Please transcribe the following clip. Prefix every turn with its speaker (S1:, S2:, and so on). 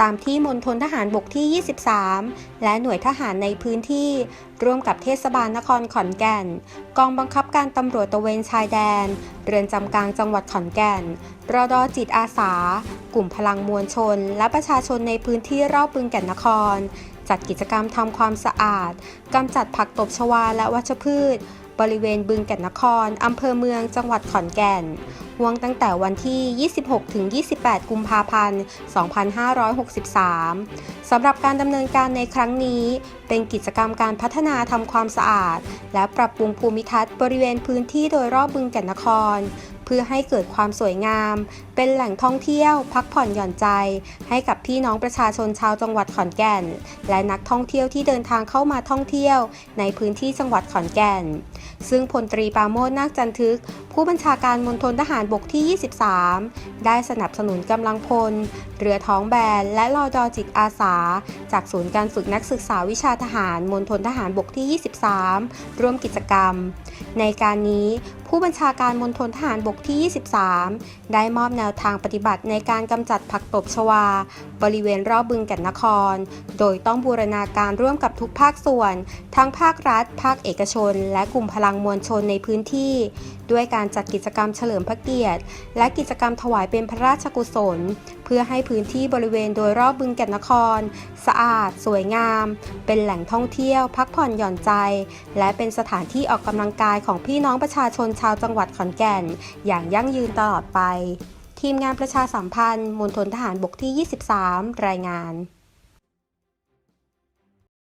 S1: ตามที่มณฑลทหารบกที่ 23 และหน่วยทหารในพื้นที่ ร่วมกับเทศบาลนครขอนแก่น กองบังคับการตำรวจตะเวนชายแดน เรือนจำกลางจังหวัดขอนแก่นรอดอจิตอาสา กลุ่มพลังมวลชน และประชาชนในพื้นที่รอบบึงแก่นนคร จัดกิจกรรมทำความสะอาดกำจัดผักตบชวาและวัชพืช บริเวณบึงแก่นนคร อำเภอเมืองจังหวัดขอนแก่นห่วงตั้งแต่วันที่ 26 ถึง 28 กุมภาพันธ์ 2563 สำหรับการดำเนินการในครั้งนี้ เป็นกิจกรรมการพัฒนาทำความสะอาด และปรับปรุงภูมิทัศน์บริเวณพื้นที่โดยรอบบึงแก่นนคร พื่อให้เกิดความสวยงาม เป็นแหล่งท่องเที่ยว พักผ่อนหย่อนใจ ให้กับพี่น้องประชาชนชาวจังหวัดขอนแก่น และนักท่องเที่ยวที่เดินทางเข้ามาท่องเที่ยว ในพื้นที่จังหวัดขอนแก่น ซึ่งพลตรีปาโมทนาคจันทึก ผู้บัญชาการมณฑลทหารบกที่ 23 ได้สนับสนุนกำลังพล เรือท้องแบนและรอดอจิตอาสา จากศูนย์การฝึกนักศึกษาวิชาทหารมณฑลทหารบกที่ 23 ร่วมกิจกรรม ในการนี้ผู้บัญชาการมณฑลทหารบกที่ 23 ได้มอบแนวทางปฏิบัติในการกำจัดผักตบชวา บริเวณรอบบึงแก่นนคร โดยต้องบูรณาการร่วมกับทุกภาคส่วน ทั้งภาครัฐ ภาคเอกชน และกลุ่มพลังมวลชนในพื้นที่ ด้วยการจัดกิจกรรมเฉลิมพระเกียรติ และกิจกรรมถวายเป็นพระราชกุศล เพื่อให้พื้นที่บริเวณโดยรอบบึงแก่นนคร สะอาด สวยงาม เป็นแหล่งท่องเที่ยว พักผ่อนหย่อนใจ และเป็นสถานที่ออกกำลังกายของพี่น้องประชาชนชาวจังหวัดขอนแก่นอย่างยั่งยืนตลอดไป ทีมงานประชาสัมพันธ์มณฑลทหารบกที่ 23 รายงาน